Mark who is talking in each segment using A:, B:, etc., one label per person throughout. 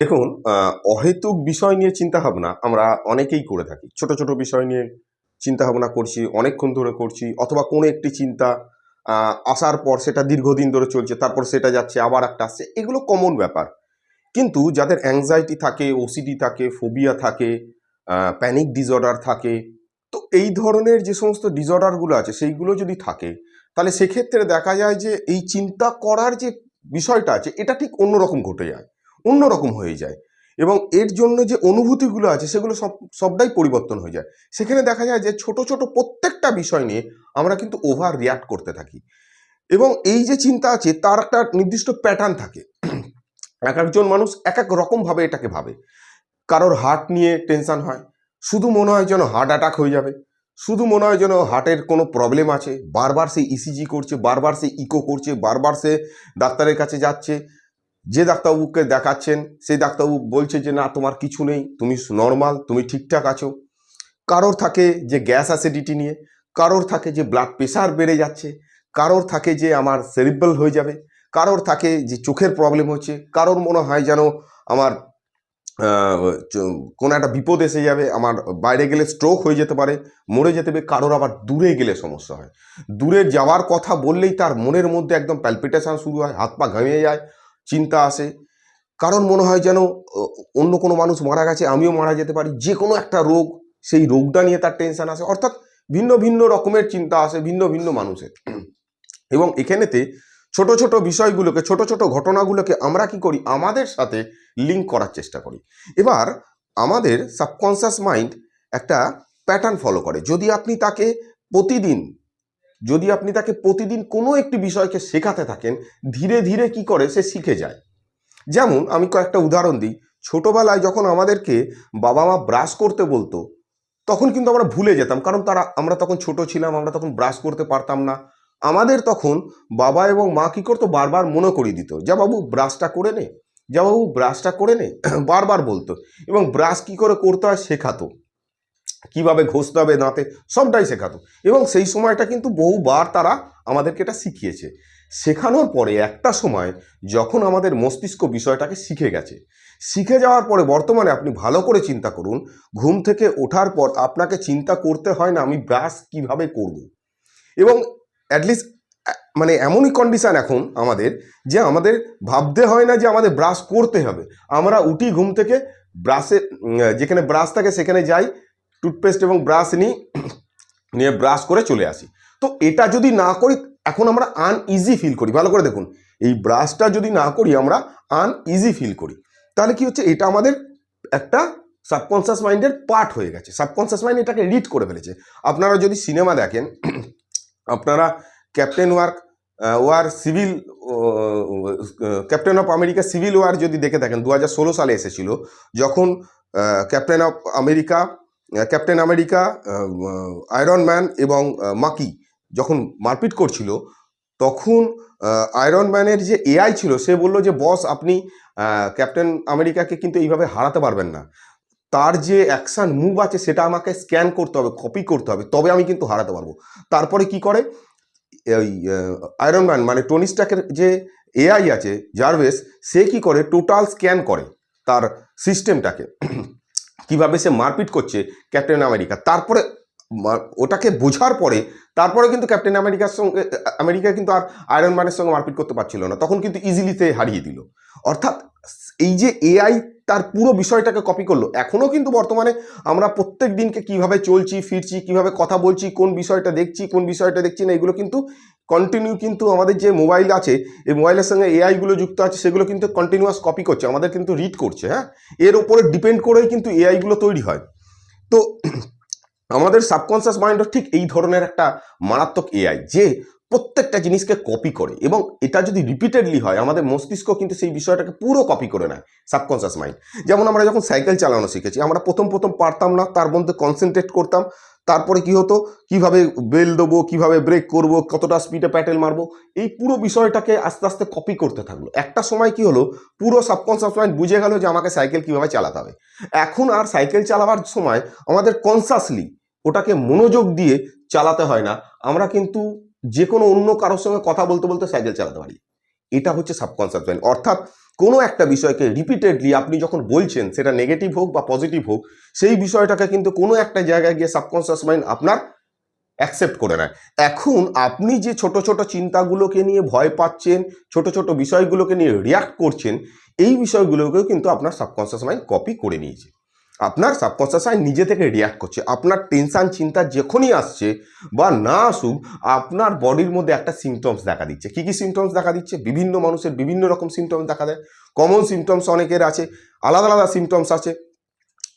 A: দেখুন অহেতুক বিষয় নিয়ে চিন্তা ভাবনা আমরা অনেকেই করে থাকি। ছোট ছোট বিষয় নিয়ে চিন্তা ভাবনা করছি, অনেকক্ষণ ধরে করছি, অথবা কোনো একটি চিন্তা আসার পর সেটা দীর্ঘদিন ধরে চলছে, তারপর সেটা যাচ্ছে, আবার একটা আসছে, এগুলো কমন ব্যাপার। কিন্তু যাদের অ্যাংজাইটি থাকে ওসিডি থাকে ফোবিয়া থাকে প্যানিক ডিসঅর্ডার থাকে, তো এই ধরনের যে সমস্ত ডিসঅর্ডারগুলো আছে, সেইগুলো যদি থাকে, তাহলে সেক্ষেত্রে দেখা যায় যে এই চিন্তা করার যে বিষয়টা আছে, এটা ঠিক অন্যরকম ঘটে যায়। অন্যরকম হয়ে যায়। এবং এর জন্য যে অনুভূতিগুলো আছে, সেগুলো সব, সবটাই পরিবর্তন হয়ে যায়। সেখানে দেখা যায় যে ছোট ছোট প্রত্যেকটা বিষয় নিয়ে আমরা কিন্তু ওভার রিয়াক্ট করতে থাকি। এবং এই যে চিন্তা আছে, তার একটা নির্দিষ্ট প্যাটার্ন থাকে। এক একজন মানুষ এক এক রকমভাবে এটাকে ভাবে। কারোর হার্ট নিয়ে টেনশন হয়, শুধু মনে হয় যেন হার্ট অ্যাটাক হয়ে যাবে। শুধু মনে হয় যেন হার্টের কোনো প্রবলেম আছে। বারবার সে ইসিজি করছে, বারবার সে ইকো করছে, বারবার সে ডাক্তারের কাছে যাচ্ছে। যে ডাক্তারবাবুকে দেখাচ্ছেন, সেই ডাক্তারবাবু বলছে যে, না, তোমার কিছু নেই, তুমি নর্মাল তুমি ঠিকঠাক আছো। কারোর থাকে যে গ্যাস অ্যাসিডিটি নিয়ে, কারোর থাকে যে ব্লাড প্রেশার বেড়ে যাচ্ছে, কারোর থাকে যে আমার সেরিব্রাল হয়ে যাবে, কারোর থাকে যে চোখের প্রবলেম হচ্ছে, কারোর মনে হয় যেন আমার কোনো একটা বিপদ এসে যাবে, আমার বাইরে গেলে স্ট্রোক হয়ে যেতে পারে, মরে যেতে হবে কারোর আবার দূরে গেলে সমস্যা হয়। দূরে যাওয়ার কথা বললেই তার মনের মধ্যে একদম প্যালপিটেশান শুরু হয়, হাত পা ঘামিয়ে যায় চিন্তা আসে। কারণ মনে হয় যেন অন্য কোনো মানুষ মারা গেছে, আমিও মারা যেতে পারি। যে কোনো একটা রোগ, সেই রোগটা নিয়ে তার টেনশন আসে। অর্থাৎ ভিন্ন ভিন্ন রকমের চিন্তা আসে, ভিন্ন ভিন্ন মানুষের। এবং এখানেতে ছোট ছোট বিষয়গুলোকে, ছোট ছোট ঘটনাগুলোকে আমরা কি করি? আমাদের সাথে লিঙ্ক করার চেষ্টা করি। এবার আমাদের সাবকনসিয়াস মাইন্ড একটা প্যাটার্ন ফলো করে। যদি আপনি তাকে প্রতিদিন যদি আপনি তাকে প্রতিদিন কোনো একটি বিষয়কে শেখাতে থাকেন, ধীরে ধীরে কি করে সে শিখে যায়। যেমন আমি কয়েকটা উদাহরণ দিই। ছোটোবেলায় যখন আমাদেরকে বাবা মা ব্রাশ করতে বলতো, তখন কিন্তু আমরা ভুলে যেতাম। কারণ তারা, আমরা তখন ছোট ছিলাম, আমরা তখন ব্রাশ করতে পারতাম না। আমাদের তখন বাবা এবং মা কী করতো? বারবার মনে করিয়ে দিত, যা বাবু, ব্রাশটা করে নে। যা বাবু, ব্রাশটা করে নে। বারবার বলতো। এবং ব্রাশ কী করে করতে হয় শেখাতো। কীভাবে ঘষতে হবে দাঁতে সবটাই শেখাতো। এবং সেই সময়টা কিন্তু বহুবার তারা আমাদেরকে এটা শিখিয়েছে। শেখানোর পরে একটা সময় যখন আমাদের মস্তিষ্ক বিষয়টাকে শিখে গেছে, শিখে যাওয়ার পরে বর্তমানে আপনি ভালো করে চিন্তা করুন, ঘুম থেকে ওঠার পর আপনাকে চিন্তা করতে হয় না আমি ব্রাশ কীভাবে করব। এবং অ্যাটলিস্ট মানে এমনই কন্ডিশন এখন আমাদের যে আমাদের ভাবতে হয় না যে আমাদের ব্রাশ করতে হবে। আমরা উঠি ঘুম থেকে, ব্রাশে যেখানে ব্রাশ থাকে সেখানে যাই টুথপেস্ট এবং ব্রাশ নিই নিয়ে ব্রাশ করে চলে আসি। তো এটা যদি না করি, এখন আমরা আনইজি ফিল করি। ভালো করে দেখুন, এই ব্রাশটা যদি না করি, আমরা আনইজি ফিল করি। তাহলে কি হচ্ছে, এটা আমাদের একটা সাবকনসিয়াস মাইন্ডের পার্ট হয়ে গেছে। সাবকনসিয়াস মাইন্ড এটাকে রিড করে ফেলেছে। আপনারা যদি সিনেমা দেখেন, আপনারা captain work war civil captain of America civil war যদি দেখে থাকেন দু হাজার ষোলো সালে এসেছিল, যখন captain of America captain America iron man এবং মাকি যখন মারপিট করছিল, তখন আয়রন ম্যানের যে এআই ছিল, সে বলল যে, বস, আপনি ক্যাপ্টেন আমেরিকাকে কিন্তু এইভাবে হারাতে পারবেন না। তার যে অ্যাকশন মুভ আছে, সেটা আমাকে স্ক্যান করতে হবে, কপি করতে হবে, তবে আমি কিন্তু হারাতে পারব। তারপরে কি করে? ওই আয়রন ম্যান মানে টনি স্টাকের যে এআই আছে, জার্ভেস, সে কি করে? টোটাল স্ক্যান করে তার সিস্টেমটাকে। কীভাবে সে মারপিট করছে ক্যাপ্টেন আমেরিকা। তারপরে ওটাকে বোঝার পরে, তারপরে কিন্তু ক্যাপ্টেন আমেরিকার সঙ্গে, আমেরিকা কিন্তু আর আয়রন ম্যানের সঙ্গে মারপিট করতে পারছিল না। তখন কিন্তু ইজিলি সে হারিয়ে দিল। অর্থাৎ এই যে এআই তার পুরো বিষয়টাকে কপি করল এখনও কিন্তু বর্তমানে আমরা প্রত্যেক দিনকে কীভাবে চলছি, ফিরছি, কীভাবে কথা বলছি, কোন বিষয়টা দেখছি, কোন বিষয়টা দেখছি না, এগুলো কিন্তু কন্টিনিউ কিন্তু আমাদের যে মোবাইল আছে, এই মোবাইলের সঙ্গে এআইগুলো যুক্ত আছে, সেগুলো কিন্তু কন্টিনিউয়াস কপি করছে, আমাদের কিন্তু রিড করছে হ্যাঁ? এর ওপরে ডিপেন্ড করেই কিন্তু এআইগুলো তৈরি হয়। তো, আমাদের সাবকনসিয়াস মাইন্ডও ঠিক এই ধরনের একটা মারাত্মক এআই যে প্রত্যেকটা জিনিসকে কপি করে এবং এটা যদি রিপিটেডলি হয়, আমাদের মস্তিষ্ক কিন্তু সেই বিষয়টাকে পুরো কপি করে নেয় সাবকনসিয়াস মাইন্ড যেমন আমরা যখন সাইকেল চালানো শিখেছি, আমরা প্রথম প্রথম পারতাম না, তার মধ্যে কনসেন্ট্রেট করতাম, তারপরে কি হতো? কীভাবে বেল দেবো, কীভাবে ব্রেক করব, কতটা স্পিডে প্যাটেল মারবো? এই পুরো বিষয়টাকে আস্তে আস্তে কপি করতে থাকল। একটা সময় কি হলো? পুরো সাবকনসিয়াস মাইন্ড বুঝে গেল যে আমাকে সাইকেল কীভাবে চালাতে হবে। এখন আর সাইকেল চালাবার সময় আমাদের কনসাসলি ওটাকে মনোযোগ দিয়ে চালাতে হয় না। আমরা কিন্তু যে কোনো অন্য কারোর সঙ্গে কথা বলতে বলতে সাইকেল চালাতে পারি। এটা হচ্ছে সাবকনসিয়াস মাইন্ড অর্থাৎ কোনো একটা বিষয়কে রিপিটেডলি আপনি যখন বলছেন, সেটা নেগেটিভ হোক বা পজিটিভ হোক, সেই বিষয়টাকে কিন্তু কোনো একটা জায়গায় গিয়ে সাবকনসিয়াস মাইন্ড আপনার অ্যাকসেপ্ট করে নেয়। এখন আপনি যে ছোট ছোট চিন্তাগুলোকে নিয়ে ভয় পাচ্ছেন, ছোট ছোট বিষয়গুলোকে নিয়ে রিয়াক্ট করছেন, এই বিষয়গুলোকেও কিন্তু আপনার সাবকনসিয়াস মাইন্ড কপি করে নিয়েছে। আপনার সাবকনসিয়াস মাইন্ড নিজে থেকে রিয়াক্ট করছে। আপনার টেনশান চিন্তা যখনই আসছে বা না আসুক, আপনার বডির মধ্যে একটা সিমটমস দেখা দিচ্ছে। কী কী সিমটমস দেখা দিচ্ছে? বিভিন্ন মানুষের বিভিন্ন রকম সিমটমস দেখা দেয়। কমন সিমটমস অনেকের আছে, আলাদা আলাদা সিমটমস আছে।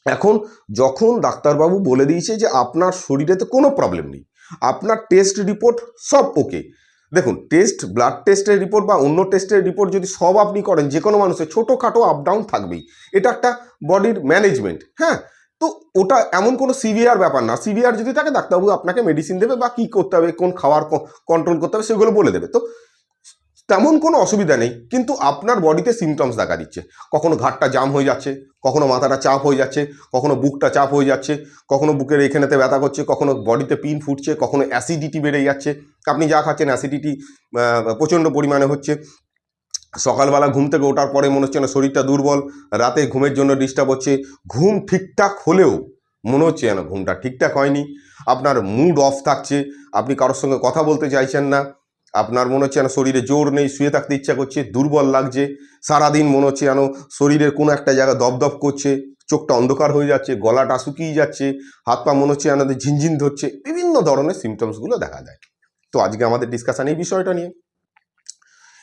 A: এখন যখন ডাক্তারবাবু বলে দিয়েছে যে আপনার শরীরেতে কোনো প্রবলেম নেই, আপনার টেস্ট রিপোর্ট সব ওকে দেখুন টেস্ট ব্লাড টেস্টের রিপোর্ট বা অন্য টেস্টের রিপোর্ট যদি সব আপনি করেন যে কোনো মানুষের ছোটোখাটো আপ ডাউন থাকবেই। এটা একটা বডির ম্যানেজমেন্ট হ্যাঁ? তো ওটা এমন কোনো সিভিয়ার ব্যাপার না। সিভিয়ার যদি থাকে, ডাক্তারবাবু আপনাকে মেডিসিন দেবে বা কী করতে হবে, কোন খাওয়ার কন্ট্রোল করতে হবে, সেগুলো বলে দেবে। তো তেমন কোনো অসুবিধা নেই, কিন্তু আপনার বডিতে সিমটমস দেখা দিচ্ছে। কখনো ঘাটটা জাম হয়ে যাচ্ছে, কখনো মাথাটা চাপ হয়ে যাচ্ছে, কখনো বুকটা চাপ হয়ে যাচ্ছে, কখনো বুকের এখানেতে ব্যথা করছে, কখনো বডিতে পিন ফুটছে, কখনো অ্যাসিডিটি বেড়ে যাচ্ছে। আপনি যা খাচ্ছেন অ্যাসিডিটি প্রচণ্ড পরিমাণে হচ্ছে। সকালবেলা ঘুম থেকে ওঠার পরে মনে হচ্ছে না শরীরটা দুর্বল, রাতে ঘুমের জন্য ডিস্টার্ব হচ্ছে। ঘুম ঠিকঠাক হলেও মনে হচ্ছে যেন ঘুমটা ঠিকঠাক হয়নি। আপনার মুড অফ থাকছে, আপনি কারোর সঙ্গে কথা বলতে চাইছেন না আপনার মনে হচ্ছে যেন শরীরে জোর নেই, শুয়ে থাকতে ইচ্ছা করছে, দুর্বল লাগছে, সারাদিন মনে হচ্ছে যেন শরীরের কোনো একটা জায়গা দপদপ করছে, চোখটা অন্ধকার হয়ে যাচ্ছে, গলাটা শুকিয়ে যাচ্ছে, হাত পা মনে হচ্ছে যেন ঝিনঝিন ধরছে, বিভিন্ন ধরনের সিমটমসগুলো দেখা যায় তো আজকে আমাদের ডিসকাশান এই বিষয়টা নিয়ে।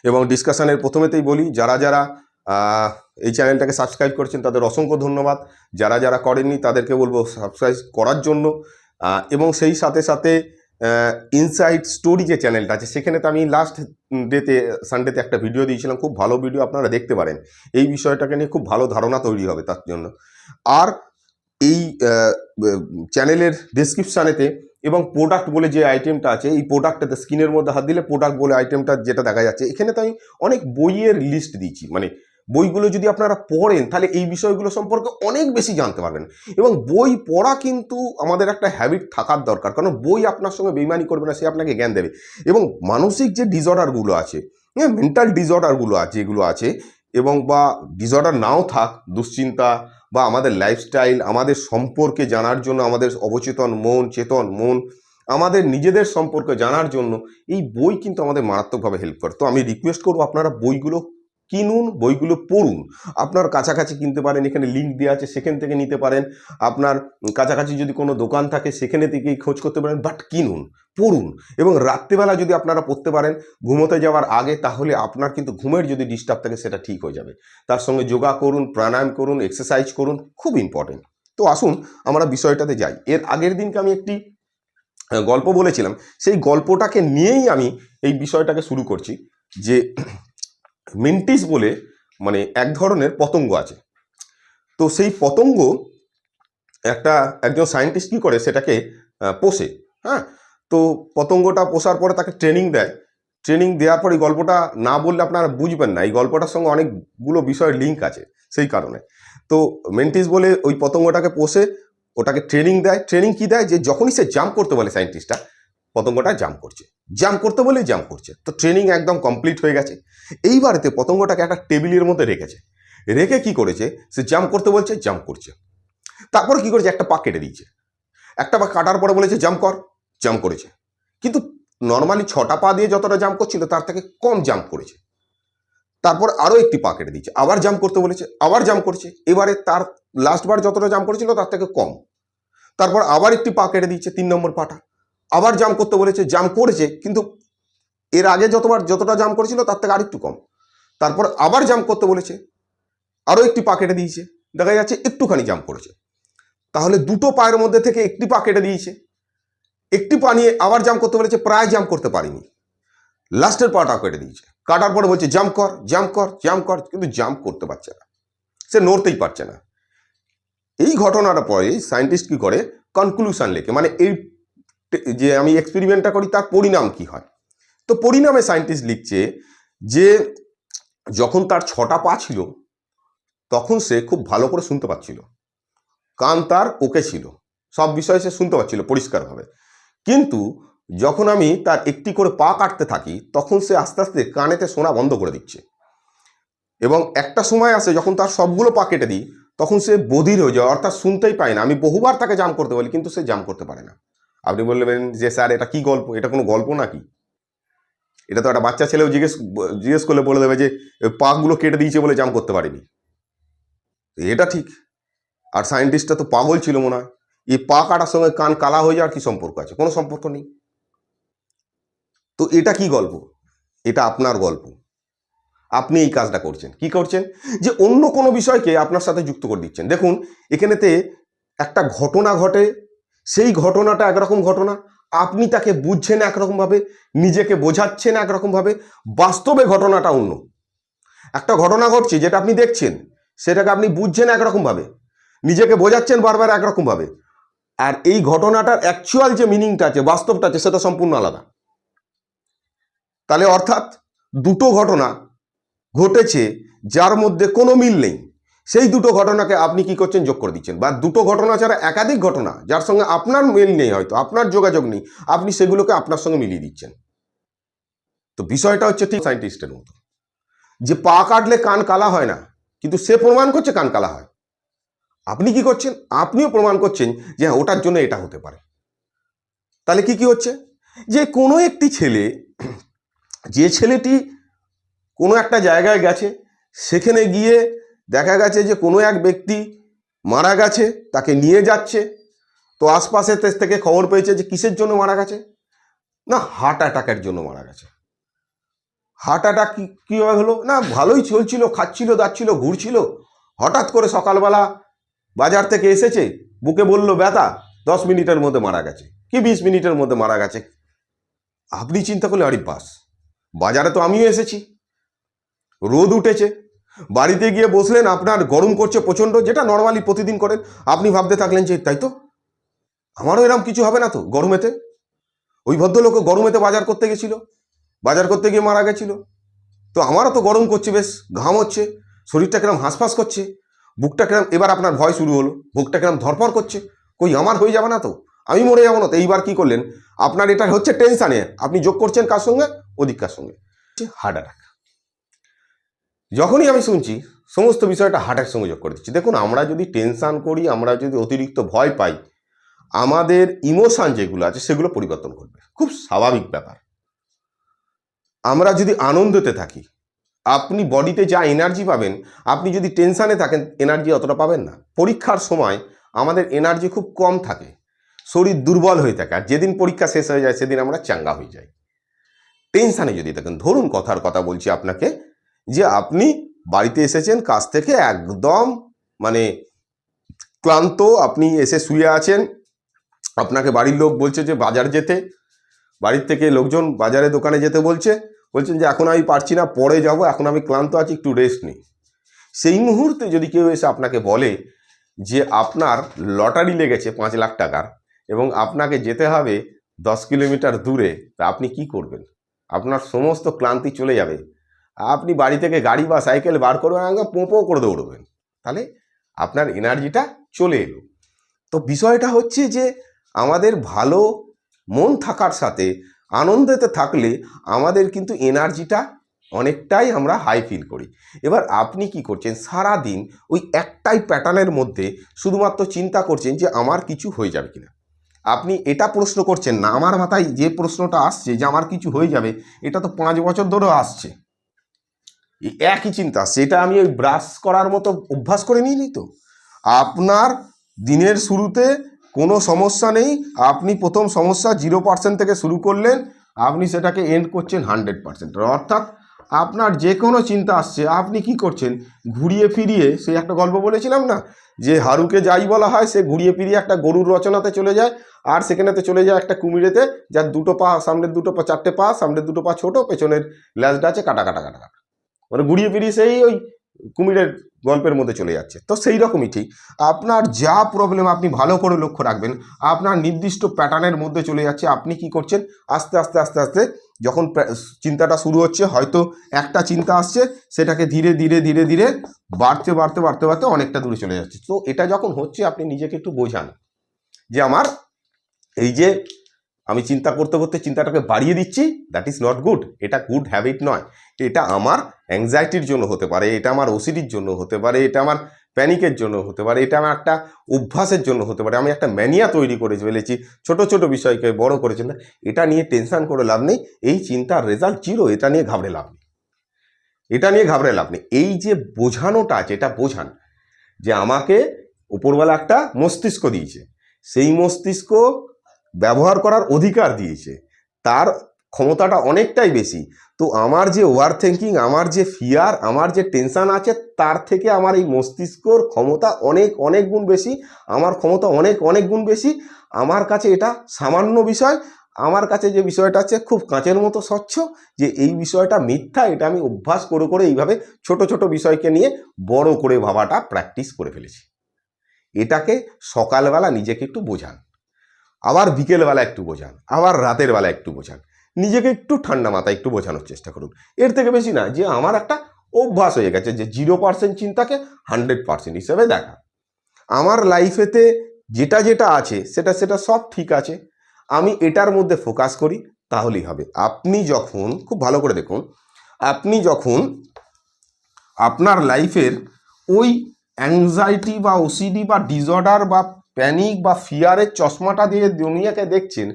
A: এবং ডিসকাশানের প্রথমেতেই বলি, যারা যারা এই চ্যানেলটাকে সাবস্ক্রাইব করেছেন, তাদের অসংখ্য ধন্যবাদ। যারা যারা করেননি, তাদেরকে বলব সাবস্ক্রাইব করার জন্য। এবং সেই সাথে সাথে ইনসাইড স্টোরি যে চ্যানেলটা আছে, সেখানে তো আমি লাস্ট ডেতে সানডেতে একটা ভিডিও দিয়েছিলাম, খুব ভালো ভিডিও আপনারা দেখতে পারেন। এই বিষয়টাকে নিয়ে খুব ভালো ধারণা তৈরি হবে তার জন্য। আর এই চ্যানেলের ডিসক্রিপশানেতে এবং প্রোডাক্ট বলে যে আইটেমটা আছে, এই প্রোডাক্টটাতে স্ক্রিনের মধ্যে হাত দিলে প্রোডাক্ট বলে আইটেমটা যেটা দেখা যাচ্ছে, এখানে তো আমি অনেক বইয়ের লিস্ট দিয়েছি। মানে বইগুলো যদি আপনারা পড়েন, তাহলে এই বিষয়গুলো সম্পর্কে অনেক বেশি জানতে পারবেন। এবং বই পড়া কিন্তু আমাদের একটা হ্যাবিট থাকার দরকার, কারণ বই আপনার সঙ্গে বেইমানি করবে না, সে আপনাকে জ্ঞান দেবে। এবং মানসিক যে ডিসঅর্ডারগুলো আছে হ্যাঁ মেন্টাল ডিসঅর্ডারগুলো আছে, যেগুলো আছে, এবং বা ডিসঅর্ডার নাও থাক, দুশ্চিন্তা বা আমাদের লাইফস্টাইল আমাদের সম্পর্কে জানার জন্য, আমাদের অবচেতন মন, চেতন মন, আমাদের নিজেদের সম্পর্কে জানার জন্য, এই বই কিন্তু আমাদের মারাত্মকভাবে হেল্প করে। তো আমি রিকোয়েস্ট করব আপনারা বইগুলো কিনুন, বইগুলো পড়ুন। আপনার কাছাকাছি কিনতে পারেন, এখানে লিঙ্ক দেওয়া আছে, সেখান থেকে নিতে পারেন। আপনার কাছাকাছি যদি কোনো দোকান থাকে, সেখানে থেকেই খোঁজ করতে পারেন বাট কিনুন, পড়ুন। এবং রাত্রিবেলা যদি আপনারা পড়তে পারেন, ঘুমোতে যাওয়ার আগে, তাহলে আপনার কিন্তু ঘুমের যদি ডিস্টার্ব থাকে, সেটা ঠিক হয়ে যাবে। তার সঙ্গে যোগা করুন, প্রাণায়াম করুন এক্সারসাইজ করুন, খুব ইম্পর্টেন্ট তো আসুন, আমরা বিষয়টাতে যাই। এর আগের দিনকে আমি একটি গল্প বলেছিলাম। সেই গল্পটাকে নিয়েই আমি এই বিষয়টাকে শুরু করছি যে মিন্টিস বলে মানে এক ধরনের পতঙ্গ আছে। তো সেই পতঙ্গ একটা একজন সায়েন্টিস্ট কী করে? সেটাকে পোষে হ্যাঁ? তো পতঙ্গটা পোষার পরে তাকে ট্রেনিং দেয়। ট্রেনিং দেওয়ার পরে এই গল্পটা না বললে আপনারা বুঝবেন না। এই গল্পটার সঙ্গে অনেকগুলো বিষয়ের লিঙ্ক আছে সেই কারণে। তো মেন্টিস বলে ওই পতঙ্গটাকে পোষে, ওটাকে ট্রেনিং দেয়। ট্রেনিং কি দেয়? যে যখনই সে জাম্প করতে বলে সায়েন্টিস্টটা পতঙ্গটা জাম্প করছে। জাম্প করতে বলেই জাম্প করছে। তো ট্রেনিং একদম কমপ্লিট হয়ে গেছে। এইবারেতে পতঙ্গটাকে একটা টেবিলের মধ্যে রেখেছে। রেখে কি করেছে? সে জাম্প করতে বলছে জাম্প করছে। তারপরে কি করেছে? একটা পা কেটে দিয়েছে। একটা পা কাটার পরে বলেছে জাম্প কর। জাম্প করেছে। কিন্তু নর্মালি ছটা পা দিয়ে যতটা জাম্প করছিল, তার থেকে কম জাম্প করেছে। তারপর আরও একটি পা কেটে দিয়েছে। আবার জাম্প করতে বলেছে, আবার জাম্প করছে। এবারে তার লাস্টবার যতটা জাম্প করেছিল, তার থেকে কম। তারপর আবার একটি পা কেটে দিচ্ছে তিন নম্বর পাটা। আবার জাম্প করতে বলেছে জাম্প করেছে, কিন্তু এর আগে যতবার যতটা জাম্প করেছিল তার থেকে আরেকটু কম। তারপর আবার জাম্প করতে বলেছে, আরও একটি পা কেটে দিয়েছে, দেখা যাচ্ছে একটুখানি জাম্প করেছে। তাহলে দুটো পায়ের মধ্যে থেকে একটি পা কেটে দিয়েছে, একটি পা নিয়ে আবার জাম্প করতে বলেছে, প্রায় জাম্প করতে পারিনি। লাস্টের পাটা কেটে দিয়েছে। কাটার পরে বলছে জাম্প কর জাম্প কর জাম্প কর, কিন্তু জাম্প করতে পারছে না। সে নড়তেই পারছে না। এই ঘটনার পরে সায়েন্টিস্ট কি করে? কনক্লুশন লেখে মানে এই যে আমি এক্সপেরিমেন্টটা করি, তার পরিণাম কি হয়? তো পরিণামে সায়েন্টিস্ট লিখছে যে, যখন তার ছটা পা ছিল, তখন সে খুব ভালো করে শুনতে পাচ্ছিল। কান তার ওকে ছিল। সব বিষয়ে সে শুনতে পাচ্ছিল পরিষ্কারভাবে। কিন্তু যখন আমি তার একটি করে পা কাটতে থাকি, তখন সে আস্তে আস্তে কানেতে শোনা বন্ধ করে দিচ্ছে। এবং একটা সময় আসে, যখন তার সবগুলো পা কেটে দিই, তখন সে বধির হয়ে যায়। অর্থাৎ শুনতেই পায় না। আমি বহুবার তাকে জাম করতে বলি, কিন্তু সে জাম করতে পারে না। আপনি বললেন যে, স্যার, এটা কি গল্প? এটা কোনো গল্প নাকি? এটা তো একটা বাচ্চা ছেলেও জিজ্ঞেস জিজ্ঞেস করলে বলে দেবে যে "এ পাগুলো কেটে দিয়েছে বলে জাম করতে পারিনি। এটা ঠিক। আর সায়েন্টিস্টটা তো পাগল ছিল মনে হয়। এই পা কাটার সঙ্গে কান কালা হয়ে যাওয়ার কি সম্পর্ক আছে? কোনো সম্পর্ক নেই। তো এটা কি গল্প? এটা আপনার গল্প। আপনি এই কাজটা করছেন। কি করছেন? যে, অন্য কোনো বিষয়কে আপনার সাথে যুক্ত করে দিচ্ছেন। দেখুন, এখানেতে একটা ঘটনা ঘটে সেই ঘটনাটা একরকম ঘটনা। আপনি তাকে বুঝছেন একরকমভাবে নিজেকে বোঝাচ্ছেন একরকমভাবে বাস্তবে ঘটনাটা অন্য। একটা ঘটনা ঘটছে, যেটা আপনি দেখছেন, সেটাকে আপনি বুঝছেন একরকমভাবে নিজেকে বোঝাচ্ছেন বারবার একরকমভাবে আর এই ঘটনাটার অ্যাকচুয়াল যে মিনিংটা আছে, বাস্তবটা আছে, সেটা সম্পূর্ণ আলাদা। তাহলে অর্থাৎ দুটো ঘটনা ঘটেছে, যার মধ্যে কোনো মিল নেই। সেই দুটো ঘটনাকে আপনি কি করছেন? যোগ করে দিচ্ছেন। বা দুটো ঘটনা ছাড়া একাধিক ঘটনা, যার সঙ্গে আপনার মিল নেই হয়তো, আপনার যোগাযোগ নেই, আপনি সেগুলোকে আপনার সঙ্গে মিলিয়ে দিচ্ছেন। তো বিষয়টা হচ্ছে ঠিক সায়েন্টিস্টের মতো। যে পা কাটলে কান কালা হয় না, কিন্তু সে প্রমাণ করছে কান কালা হয়। আপনি কি করছেন? আপনিও প্রমাণ করছেন যে হ্যাঁ ওটার জন্য এটা হতে পারে। তাহলে কি কি হচ্ছে? যে কোনো একটি ছেলে, যে ছেলেটি কোনো একটা জায়গায় গেছে, সেখানে গিয়ে দেখা গেছে যে কোনো এক ব্যক্তি মারা গেছে, তাকে নিয়ে যাচ্ছে। তো আশপাশের দেশ থেকে খবর পেয়েছে যে কিসের জন্য মারা গেছে? না হার্ট অ্যাটাকের জন্য মারা গেছে। হার্ট অ্যাটাক কীভাবে হলো? না, ভালোই চলছিল, খাচ্ছিল, দাচ্ছিল, ঘুরছিল। হঠাৎ করে সকালবেলা বাজার থেকে এসেছে, বুকে বলল, ব্যথা, দশ মিনিটের মধ্যে মারা গেছে। কি বিশ মিনিটের মধ্যে মারা গেছে? আপনি চিন্তা করলে আরে বাস, বাজারে তো আমিও এসেছি। রোদ উঠেছে বাড়িতে গিয়ে বসলেন, আপনার গরম করছে প্রচণ্ড, যেটা নর্মালি প্রতিদিন করেন। আপনি ভাবতে থাকলেন যে, তাই তো? আমারও এরকম কিছু হবে না তো, গরমেতে? ওই ভদ্রলোক গরমেতে বাজার করতে গেছিল, বাজার করতে গিয়ে মারা গেছিল। তো আমারও তো গরম করছে বেশ, ঘাম হচ্ছে, শরীরটা কিরম হাঁসফাঁস করছে, বুকটা কিরম, এবার আপনার ভয় শুরু হলো, বুকটা কিরম ধরপড় করছে, কই আমার হয়ে যাবে না তো? আমি মরে যাব না তো? এইবার কি করলেন? আপনার এটা হচ্ছে টেনশানে, আপনি যোগ করছেন কার সঙ্গে? ওদিক কার সঙ্গে, হার্ট অ্যাটাক। যখনই আমি শুনছি, সমস্ত বিষয়টা হার্টের সঙ্গে যোগ করে দিচ্ছি। দেখুন, আমরা যদি টেনশান করি, আমরা যদি অতিরিক্ত ভয় পাই, আমাদের ইমোশান যেগুলো আছে, সেগুলো পরিবর্তন করবে খুব স্বাভাবিক ব্যাপার। আমরা যদি আনন্দতে থাকি, আপনি বডিতে যা এনার্জি পাবেন, আপনি যদি টেনশানে থাকেন এনার্জি অতটা পাবেন না। পরীক্ষার সময় আমাদের এনার্জি খুব কম থাকে। শরীর দুর্বল হয়ে থাকে, আর যেদিন পরীক্ষা শেষ হয়ে যায়, সেদিন আমরা চাঙ্গা হয়ে যাই। টেনশানে যদি থাকেন, ধরুন কথার কথা বলছি আপনাকে যে আপনি বাড়িতে এসেছেন, কাজ থেকে একদম মানে ক্লান্ত, আপনি এসে শুয়ে আছেন। আপনাকে বাড়ির লোক বলছে যে, বাজার যেতে। বাড়ির থেকে লোকজন বাজারে দোকানে যেতে বলছে। বলছেন যে, এখন আমি পারছি না, পরে যাব, এখন আমি ক্লান্ত আছি, একটু রেস্ট নিই। সেই মুহূর্তে যদি কেউ এসে আপনাকে বলে যে, আপনার লটারি লেগেছে পাঁচ লাখ টাকার এবং আপনাকে যেতে হবে দশ কিলোমিটার দূরে, তা আপনি কি করবেন? আপনার সমস্ত ক্লান্তি চলে যাবে। আপনি বাড়ি থেকে গাড়ি বা সাইকেল বার করবেন আগে পোঁপো করে দৌড়বেন। তাহলে আপনার এনার্জিটা চলে এলো। তো বিষয়টা হচ্ছে যে, আমাদের ভালো মন থাকার সাথে আনন্দেতে থাকলে আমাদের কিন্তু এনার্জিটা অনেকটাই আমরা হাই ফিল করি। এবার আপনি কি করছেন? সারা দিন ওই একটাই প্যাটার্নের মধ্যে শুধুমাত্র চিন্তা করছেন যে, আমার কিছু হয়ে যাবে কিনা? আপনি এটা প্রশ্ন করছেন না, আমার মাথায় যে প্রশ্নটা আসছে যে, আমার কিছু হয়ে যাবে, এটা তো পাঁচ বছর ধরেও আসছে। একই চিন্তা, সেটা আমি ওই ব্রাশ করার মতো অভ্যাস করে নিইনি তো। আপনার দিনের শুরুতে কোনো সমস্যা নেই, আপনি প্রথম সমস্যা জিরো পার্সেন্ট থেকে শুরু করলেন, আপনি সেটাকে এন্ড করছেন হান্ড্রেড পার্সেন্ট অর্থাৎ আপনার যে কোনো চিন্তা আসছে, আপনি কি করছেন? ঘুরিয়ে ফিরিয়ে, সেই একটা গল্প বলেছিলাম না? যে হারুকে যাই বলা হয়, সে ঘুরিয়ে ফিরিয়ে একটা গরুর রচনাতে চলে যায়, আর সেখানেতে চলে যায় একটা কুমিরেতে, যার দুটো পা, সামনের দুটো পা, চারটে পা, সামনের দুটো পা ছোট, পেছনের ল্যাজটা আছে কাটা কাটা কাটা। মানে ঘুরিয়ে ফিরিয়ে সেই ওই কুমিরের গল্পের মধ্যে চলে যাচ্ছে। তো সেই রকমই ঠিক। আপনার যা প্রবলেম আপনি ভালো করে লক্ষ্য রাখবেন, আপনার নির্দিষ্ট প্যাটার্নের মধ্যে চলে যাচ্ছে, আপনি কি করছেন? আস্তে আস্তে আস্তে আস্তে যখন চিন্তাটা শুরু হচ্ছে, হয়তো একটা চিন্তা আসছে, সেটাকে ধীরে ধীরে ধীরে ধীরে বাড়তে বাড়তে বাড়তে বাড়তে অনেকটা দূরে চলে যাচ্ছে। তো এটা যখন হচ্ছে, আপনি নিজেকে একটু বোঝান যে আমার এই যে আমি চিন্তা করতে করতে চিন্তাটাকে বাড়িয়ে দিচ্ছি দ্যাট ইজ নট গুড এটা গুড হ্যাবিট নয়। এটা আমার অ্যাংজাইটির জন্য হতে পারে, এটা আমার ওসিডির জন্য হতে পারে, এটা আমার প্যানিকের জন্য হতে পারে, এটা আমার একটা অভ্যাসের জন্য হতে পারে। আমি একটা ম্যানিয়া তৈরি করে ফেলেছি, ছোট ছোট বিষয়কে বড় করেছি, না, এটা নিয়ে টেনশন করে লাভ নেই, এই চিন্তার রেজাল্ট জিরো এটা নিয়ে ঘাবড়ে লাভ নেই। এটা নিয়ে ঘাবড়ে লাভ নেই। এই যে বোঝানোটা আছে, এটা বোঝান যে আমাকে উপরবেলা একটা মস্তিষ্ক দিয়েছে। সেই মস্তিষ্ক ব্যবহার করার অধিকার দিয়েছে। তার ক্ষমতাটা অনেকটাই বেশি। তো আমার যে ওভার থিঙ্কিং আমার যে ফিয়ার আমার যে টেনশন আছে, তার থেকে আমার এই মস্তিষ্কর ক্ষমতা অনেক অনেক গুণ বেশি। আমার ক্ষমতা অনেক অনেক গুণ বেশি। আমার কাছে এটা সামান্য বিষয়। আমার কাছে যে বিষয়টা আছে, খুব কাঁচের মতো স্বচ্ছ যে এই বিষয়টা মিথ্যা, এটা আমি অভ্যাস করে করে এইভাবে ছোট ছোট বিষয়কে নিয়ে বড় করে ভাবাটা প্র্যাকটিস করে ফেলেছি। এটাকে সকালবেলা নিজেকে একটু বোঝান। আবার বিকেলবেলা একটু বোঝান, আবার রাতের বেলা একটু বোঝান। নিজেকে একটু ঠান্ডা মাথায় একটু বোঝানোর চেষ্টা করুন। এর থেকে বেশি না, যে আমার একটা অভ্যাস হয়ে গেছে যে জিরো পার্সেন্ট চিন্তাকে হান্ড্রেড পার্সেন্ট হিসেবে দেখা। আমার লাইফেতে যেটা যেটা আছে, সেটা সেটা সব ঠিক আছে। আমি এটার মধ্যে ফোকাস করি, তাহলেই হবে। আপনি যখন, খুব ভালো করে দেখুন, আপনি যখন আপনার লাইফের ওই অ্যাংজাইটি বা ওসিডি বা ডিসঅর্ডার বা প্যানিক বা ফিয়ারের চশমাটা দিয়ে দুনিয়াকে দেখছেন,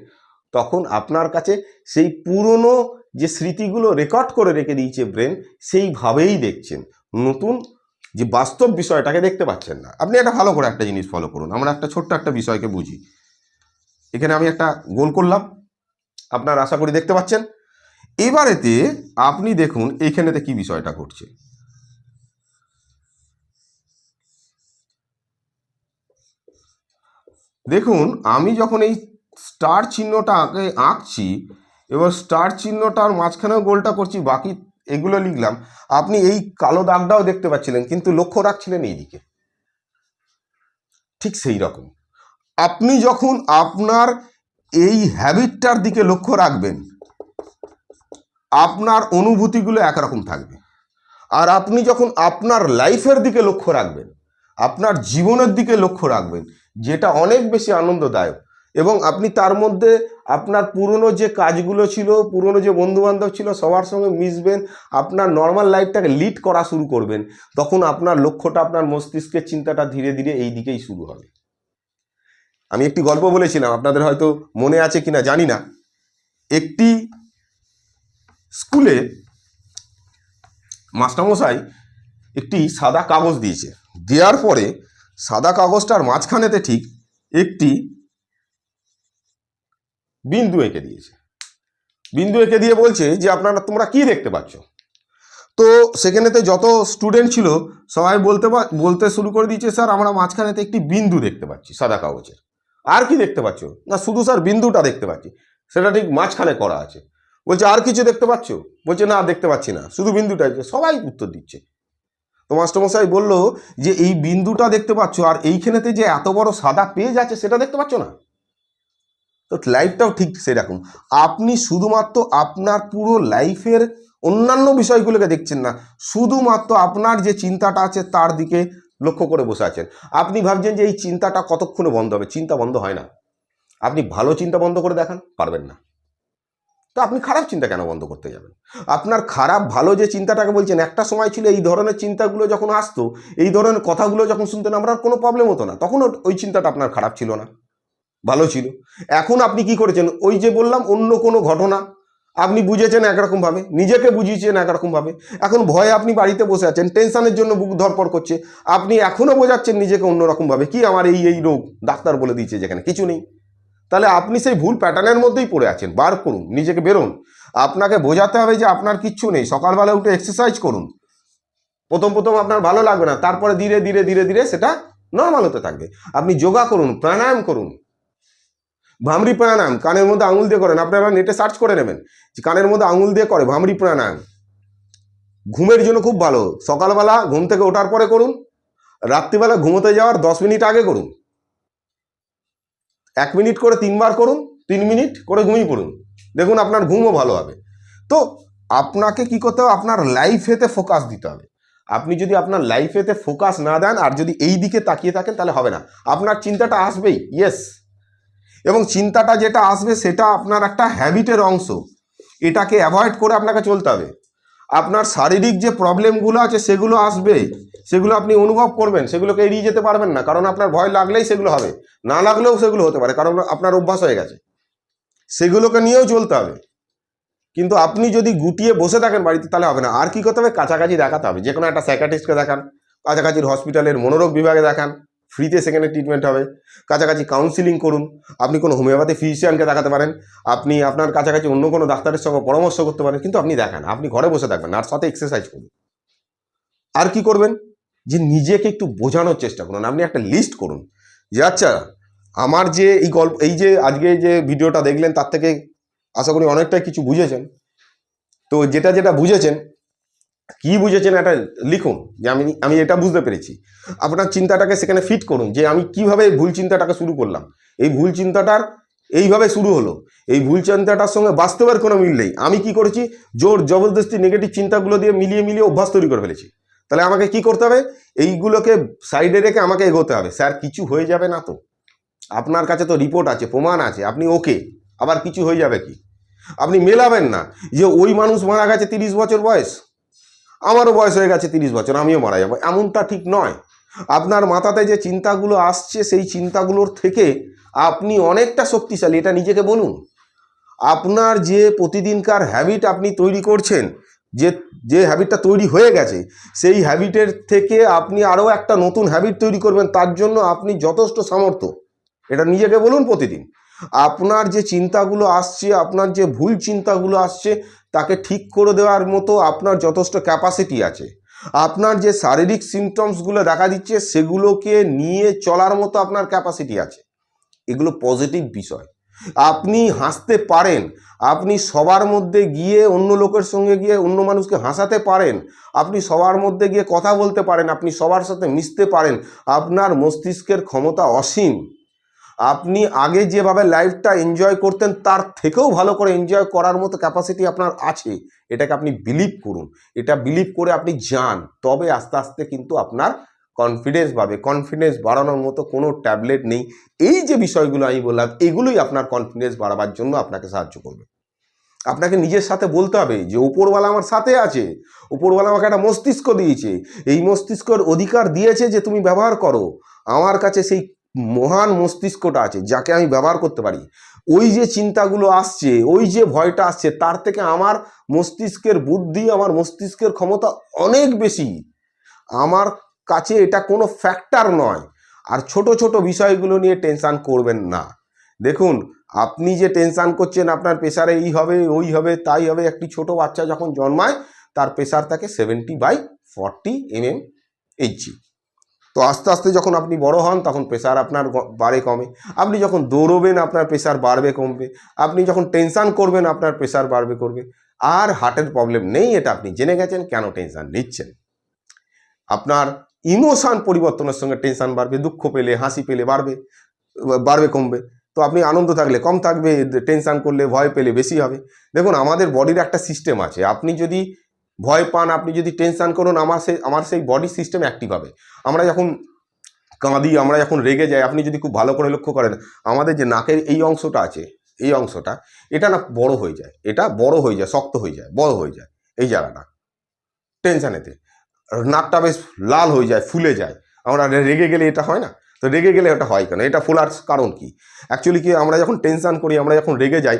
A: তখন আপনার কাছে সেই পুরনো যে স্মৃতিগুলো রেকর্ড করে রেখে দিয়েছে ব্রেন, সেইভাবেই দেখছেন। নতুন যে বাস্তব বিষয়টাকে দেখতে পাচ্ছেন না। আপনি একটা ভালো করে একটা জিনিস ফলো করুন। আমরা একটা ছোট্ট একটা বিষয়কে বুঝি। এখানে আমি একটা গোল করলাম। আপনার আশা করি দেখতে পাচ্ছেন। এবারেতে আপনি দেখুন এইখানেতে কি বিষয়টা ঘটছে। দেখুন, আমি যখন এই স্টার চিহ্নটা আঁকে, আঁকছি, এবার স্টার চিহ্নটার মাঝখানেও গোলটা করছি, বাকি এগুলো লিখলাম। আপনি এই কালো দাগটাও দেখতে পাচ্ছিলেন, কিন্তু লক্ষ্য রাখছিলেন এই দিকে ঠিক সেই রকম। আপনি যখন আপনার এই হ্যাবিটটার দিকে লক্ষ্য রাখবেন, আপনার অনুভূতিগুলো একরকম থাকবে। আর আপনি যখন আপনার লাইফের দিকে লক্ষ্য রাখবেন, আপনার জীবনের দিকে লক্ষ্য রাখবেন যেটা অনেক বেশি আনন্দদায়ক। এবং আপনি তার মধ্যে আপনার পুরনো যে কাজগুলো ছিল, পুরনো যে বন্ধুবান্ধব ছিল, সবার সঙ্গে মিশবেন, আপনার নর্মাল লাইফটাকে লিড করা শুরু করবেন, তখন আপনার লক্ষ্যটা, আপনার মস্তিষ্কের চিন্তাটা ধীরে ধীরে এই দিকেই শুরু হবে। আমি একটি গল্প বলেছিলাম, আপনাদের হয়তো মনে আছে কিনা জানি না। একটি স্কুলে মাস্টারমশাই একটি সাদা কাগজ দিয়েছে। দেওয়ার পরে সাদা কাগজটার মাঝখানেতে ঠিক একটি বিন্দু এঁকে দিয়েছে। বিন্দু এঁকে দিয়ে বলছে যে, আপনারা, তোমরা কি দেখতে পাচ্ছ? তো সেখানেতে যত স্টুডেন্ট ছিল, সবাই বলতে বলতে শুরু করে দিয়েছে, স্যার, আমরা মাঝখানেতে একটি বিন্দু দেখতে পাচ্ছি, সাদা কাগজের। আর কি দেখতে পাচ্ছ? না, শুধু, স্যার, বিন্দুটা দেখতে পাচ্ছি। সেটা ঠিক মাঝখানে করা আছে। বলছে, আর কিছু দেখতে পাচ্ছ? বলছে, না, দেখতে পাচ্ছি না, শুধু বিন্দুটা সবাই উত্তর দিচ্ছে। তো মাস্টারমশাই বলল যে এই বিন্দুটা দেখতে পাচ্ছ, আর এইখানেতে যে এত বড় সাদা পেজ আছে সেটা দেখতে পাচ্ছ না? তো লাইফটাও ঠিক সেরকম। আপনি শুধুমাত্র আপনার পুরো লাইফের অন্যান্য বিষয়গুলোকে দেখছেন না, শুধুমাত্র আপনার যে চিন্তাটা আছে তার দিকে লক্ষ্য করে বসে আছেন। আপনি ভাবছেন যে এই চিন্তাটা কতক্ষণে বন্ধ হবে? চিন্তা বন্ধ হয় না। আপনি ভালো চিন্তা বন্ধ করে দেখান, পারবেন না। তো আপনি খারাপ চিন্তা কেন বন্ধ করতে যাবেন? আপনার খারাপ ভালো যে চিন্তাটাকে বলছেন, একটা সময় ছিল এই ধরনের চিন্তাগুলো যখন আসতো, এই ধরনের কথাগুলো যখন শুনতেন আপনার কোনো প্রবলেম হতো না। তখন ওই চিন্তাটা আপনার খারাপ ছিল না। ভালো ছিল। এখন আপনি কি করেছেন? ওই যে বললাম, অন্য কোনো ঘটনা। আপনি বুঝেছেন একরকমভাবে, নিজেকে বুঝিয়েছেন একরকমভাবে। এখন ভয়ে আপনি বাড়িতে বসে আছেন, টেনশনের জন্য বুক ধরপড় করছে। আপনি এখনও বোঝাচ্ছেন নিজেকে অন্যরকমভাবে। কি আমার এই এই রোগ? ডাক্তার বলে দিয়েছে যেখানে, কিছু নেই। তাহলে আপনি সেই ভুল প্যাটার্নের মধ্যেই পড়ে আছেন। বার করুন, নিজেকে বেরোন। আপনাকে বোঝাতে হবে যে আপনার কিচ্ছু নেই। সকালবেলা উঠে এক্সারসাইজ করুন। প্রথম প্রথম আপনার ভালো লাগবে না, তারপরে ধীরে ধীরে ধীরে ধীরে সেটা নর্মাল হতে থাকবে। আপনি যোগা করুন, প্রাণায়াম করুন। ভামরি প্রাণায়াম, কানের মধ্যে আঙুল দিয়ে করেন। আপনারা নেটে সার্চ করে নেবেন যে কানের মধ্যে আঙুল দিয়ে করে, ভামরি প্রাণায়াম। ঘুমের জন্য খুব ভালো। সকালবেলা ঘুম থেকে ওঠার পরে করুন। রাত্রিবেলা ঘুমোতে যাওয়ার দশ মিনিট আগে করুন। এক মিনিট করে তিনবার করুন, তিন মিনিট করে ঘুমিয়ে পড়ুন। দেখুন আপনার ঘুমও ভালো হবে। তো আপনাকে কি করতে হবে? আপনার লাইফেতে ফোকাস দিতে হবে। আপনি যদি আপনার লাইফেতে ফোকাস না দেন আর যদি এই দিকে তাকিয়ে থাকেন, তাহলে হবে না। আপনার চিন্তাটা আসবেই ইয়েস এবং চিন্তাটা যেটা আসবে, সেটা আপনার একটা হ্যাবিটের অংশ। এটাকে অ্যাভয়েড করে আপনাকে চলতে হবে। আপনার শারীরিক যে প্রবলেমগুলো আছে সেগুলো আসবে, সেগুলো আপনি অনুভব করবেন, সেগুলোকে এড়িয়ে যেতে পারবেন না, কারণ আপনার ভয় লাগলেই সেগুলো হবে, না লাগলেও সেগুলো হতে পারে, কারণ আপনার অভ্যাস হয়ে গেছে। সেগুলোকে নিয়েও চলতে হবে। কিন্তু আপনি যদি গুটিয়ে বসে থাকেন বাড়িতে, তাহলে হবে না। আর কি করতে হবে? কাছাকাছি দেখাতে হবে। যে কোনো একটা সাইকাটিস্টকে দেখান কাছাকাছির হসপিটালের মনোরোগ বিভাগে দেখান। ফ্রিতে সেখানে ট্রিটমেন্ট হবে। কাছাকাছি কাউন্সিলিং করুন। আপনি কোনো হোমিওপ্যাথি ফিজিশিয়ানকে দেখাতে পারেন। আপনি আপনার কাছাকাছি অন্য কোনো ডাক্তারের সঙ্গে পরামর্শ করতে পারেন, কিন্তু আপনি দেখান, আপনি ঘরে বসে থাকবেন, আর সাথে এক্সারসাইজ করুন। আর কি করবেন? যে নিজেকে একটু বোঝানোর চেষ্টা করুন। আপনি একটা লিস্ট করুন। যে আচ্ছা আমার যে এই গল্প, এই যে আজকে যে ভিডিওটা দেখলেন, তার থেকে আশা করি অনেকটাই কিছু বুঝেছেন। তো যেটা যেটা বুঝেছেন কি বুঝেছেন এটা লিখুন, যে আমি আমি এটা বুঝতে পেরেছি। আপনার চিন্তাটাকে সেখানে ফিট করুন, যে আমি কীভাবে ভুল চিন্তাটাকে শুরু করলাম। এই ভুল চিন্তাটার এইভাবে শুরু হলো। এই ভুল চিন্তাটার সঙ্গে বাস্তবের কোনো মিল নেই। আমি কি করেছি? জোর জবরদস্তি নেগেটিভ চিন্তাগুলো দিয়ে মিলিয়ে মিলিয়ে অভ্যাস তৈরি করে ফেলেছি। তাহলে আমাকে কি করতে হবে? এইগুলোকে সাইডে রেখে আমাকে এগোতে হবে। স্যার, কিছু হয়ে যাবে না তো। আপনার কাছে তো রিপোর্ট আছে, প্রমাণ আছে, আপনি ওকে আবার কিছু হয়ে যাবে কি? আপনি মেলাবেন না যে ওই মানুষ মারা গেছে তিরিশ বছর বয়স। আমারও বয়স হয়ে গেছে তিরিশ বছর, আমিও মারা যাব। এমনটা ঠিক নয়। আপনার মাথাতে যে চিন্তাগুলো আসছে, সেই চিন্তাগুলোর থেকে আপনি অনেকটা শক্তিশালী, এটা নিজেকে বলুন। আপনার যে প্রতিদিনকার হ্যাবিট আপনি তৈরি করছেন, যে যে হ্যাবিটটা তৈরি হয়ে গেছে, সেই হ্যাবিটের থেকে আপনি আরও একটা নতুন হ্যাবিট তৈরি করবেন, তার জন্য আপনি যথেষ্ট সামর্থ্য। এটা নিজেকে বলুন প্রতিদিন। আপনার যে চিন্তাগুলো আসছে, আপনার যে ভুল চিন্তাগুলো আসছে তাকে ঠিক করে দেওয়ার মতো আপনার যথেষ্ট ক্যাপাসিটি আছে। আপনার যে শারীরিক সিমটমসগুলো দেখা দিচ্ছে, সেগুলোকে নিয়ে চলার মতো আপনার ক্যাপাসিটি আছে। এগুলো পজিটিভ বিষয়। আপনি হাসতে পারেন, আপনি সবার মধ্যে গিয়ে অন্য লোকের সঙ্গে গিয়ে অন্য মানুষকে হাসাতে পারেন, আপনি সবার মধ্যে গিয়ে কথা বলতে পারেন, আপনি সবার সাথে মিশতে পারেন, আপনার মস্তিষ্কের ক্ষমতা অসীম। আপনি আগে যেভাবে লাইফটা এনজয় করতেন, তার থেকেও ভালো করে এনজয় করার মতো ক্যাপাসিটি আপনার আছে। এটাকে আপনি বিলিভ করুন। এটা বিলিভ করে আপনি যান। তবে আস্তে আস্তে কিন্তু আপনার কনফিডেন্স বাড়বে। কনফিডেন্স বাড়ানোর মতো কোনো ট্যাবলেট নেই। এই যে বিষয়গুলো আমি বললাম, এগুলোই আপনার কনফিডেন্স বাড়াবার জন্য আপনাকে সাহায্য করবে। আপনাকে নিজের সাথে বলতে হবে যে, উপরওয়ালা আমার সাথে আছে। উপরওয়ালা আমাকে একটা মস্তিষ্ক দিয়েছে। এই মস্তিষ্কর অধিকার দিয়েছে যে, তুমি ব্যবহার করো। আমার কাছে সেই মহান মস্তিষ্কটা আছে, যাকে আমি ব্যবহার করতে পারি। ওই যে চিন্তাগুলো আসছে, ওই যে ভয়টা আসছে, তার থেকে আমার মস্তিষ্কের বুদ্ধি, আমার মস্তিষ্কের ক্ষমতা অনেক বেশি। আমার কাছে এটা কোনো ফ্যাক্টর নয়। আর ছোট ছোট বিষয়গুলো নিয়ে টেনশান করবেন না। দেখুন, আপনি যে টেনশান করছেন, আপনার প্রেশারে এই হবে, ওই হবে, তাই হবে, একটি ছোট বাচ্চা যখন জন্মায়, তার প্রেশার থাকে seventy by forty M M Hg তো আস্তে আস্তে যখন আপনি বড় হন, তখন প্রেশার আপনার বাড়ে কমে। আপনি যখন দৌড়বেন, আপনার প্রেশার বাড়বে, কমবে। আপনি যখন টেনশান করবেন, আপনার প্রেশার বাড়বে, করবে। আর হার্টের প্রবলেম নেই এটা আপনি জেনে গেছেন, কেন টেনশান নিচ্ছেন? আপনার ইমোশান পরিবর্তনের সঙ্গে টেনশান বাড়বে, দুঃখ পেলে, হাসি পেলে বাড়বে বাড়বে, কমবে। তো আপনি আনন্দ থাকলে, কম থাকবে টেনশান করলে, ভয় পেলে বেশি হবে। দেখুন, আমাদের বডির একটা সিস্টেম আছে। আপনি যদি ভয় পান, আপনি যদি টেনশান করুন, আমার সেই আমার সেই বডি সিস্টেম অ্যাক্টিভ হবে। আমরা যখন কাঁদি, আমরা যখন রেগে যাই, আপনি যদি খুব ভালো করে লক্ষ্য করেন, আমাদের যে নাকের এই অংশটা আছে, এই অংশটা, এটা না বড় হয়ে যায়। এটা বড় হয়ে যায়, শক্ত হয়ে যায়, বড় হয়ে যায়, এই জায়গাটা টেনশানেতে নাকটা বেশ লাল হয়ে যায়, ফুলে যায়। আমরা রেগে গেলে এটা হয় না? তো রেগে গেলে এটা হয় কেন? এটা ফোলার কারণ কি? অ্যাকচুয়ালি কি, আমরা যখন টেনশান করি, আমরা যখন রেগে যাই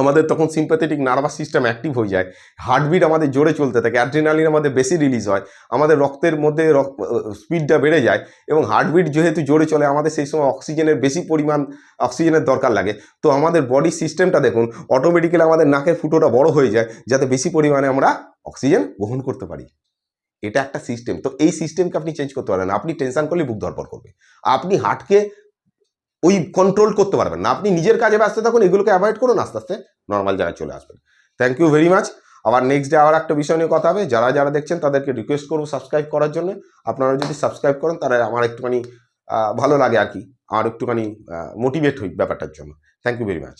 A: আমাদের তখন সিম্প্যাথেটিক নার্ভাস সিস্টেম অ্যাক্টিভ হয়ে যায়। হার্টবিট আমাদের জোরে চলতে থাকে অ্যাড্রিনালিন আমাদের বেশি রিলিজ হয়, আমাদের রক্তের মধ্যে রক্ত স্পিডটা বেড়ে যায় এবং হার্টবিট যেহেতু জোরে চলে, আমাদের সেই সময় অক্সিজেনের বেশি পরিমাণ অক্সিজেনের দরকার লাগে। তো আমাদের বডি সিস্টেমটা দেখুন অটোমেটিক্যালি আমাদের নাকের ফুটোটা বড় হয়ে যায়, যাতে বেশি পরিমাণে আমরা অক্সিজেন গ্রহণ করতে পারি। এটা একটা সিস্টেম তো এই সিস্টেমকে আপনি চেঞ্জ করতে পারেন। আপনি টেনশন করলে বুক ধরপড় করবে। আপনি হার্টকে ওই কন্ট্রোল করতে পারবেন না। আপনি নিজের কাজে ব্যস্ত থাকুন, এগুলোকে অ্যাভয়েড করুন, আস্তে আস্তে নর্মাল জায়গায় চলে আসবেন। থ্যাংক ইউ ভেরি মাচ আবার নেক্সট ডে আবার একটা বিষয় নিয়ে কথা হবে। যারা যারা দেখছেন, তাদেরকে রিকোয়েস্ট করব সাবস্ক্রাইব করার জন্য। আপনারা যদি সাবস্ক্রাইব করেন তারা আমার একটুখানি ভালো লাগে আর কি। আর একটুখানি মোটিভেট হই ব্যাপারটার জন্য। Thank you very much